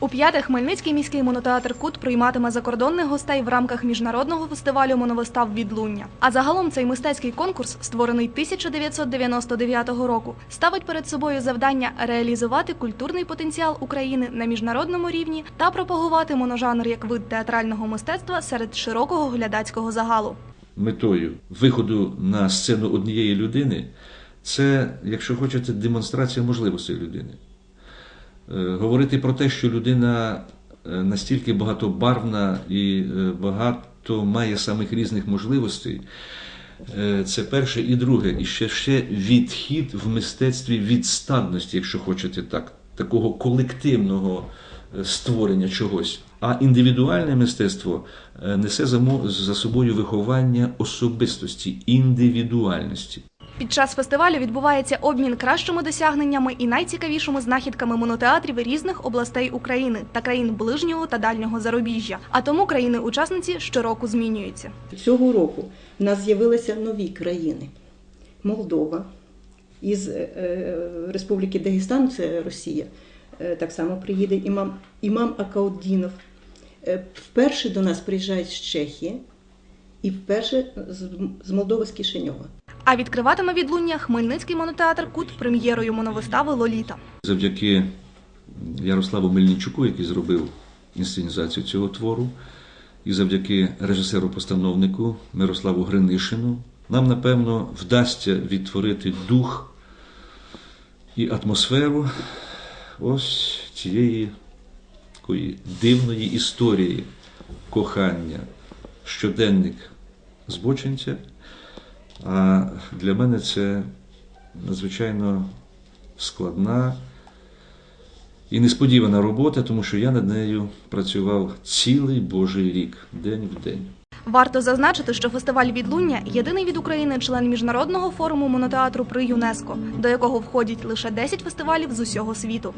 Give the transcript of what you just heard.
У п'яте Хмельницький міський монотеатр Кут прийматиме закордонних гостей в рамках міжнародного фестивалю моновистав відлуння. А загалом цей мистецький конкурс, створений 1999 року, ставить перед собою завдання реалізувати культурний потенціал України на міжнародному рівні та пропагувати моножанр як вид театрального мистецтва серед широкого глядацького загалу. метою виходу на сцену однієї людини це, якщо хочете, демонстрація можливостей людини. Е, Говорити про те, що людина е, настільки багатобарвна і е, багато має самих різних можливостей. Це перше і друге, і ще, ще відхід в мистецтві від стадності, якщо хочете так, такого колективного створення чогось. А індивідуальне мистецтво несе за собою виховання особистості, індивідуальності. Під час фестивалю відбувається обмін кращими досягненнями і найцікавішими знахідками монотеатрів різних областей України та країн ближнього та дальнього зарубіжжя. А тому країни-учасниці щороку змінюються. Цього року в нас з'явилися нові країни: Молдова, із е, е, Республіки Дагестан, це Росія, е, так само приїде імам, імам Акауддінов. Е, Вперше до нас приїжджають з Чехії і вперше з Молдови з Кишиньова. А відкриватиме відлуння Хмельницький монотеатр Кут прем'єрою моновистави Лоліта. Завдяки Ярославу Мельничуку, який зробив інсценізацію цього твору, і завдяки режисеру-постановнику Мирославу Гринишину, нам, напевно, вдасться відтворити дух і атмосферу ось цієї такої дивної історії кохання, щоденник збочинця. А для мене це надзвичайно складна і несподівана робота, тому що я над нею працював цілий Божий рік, день в день. Варто зазначити, що фестиваль відлуння єдиний від України член міжнародного форуму монотеатру при ЮНЕСКО, до якого входять лише 10 фестивалів з усього світу.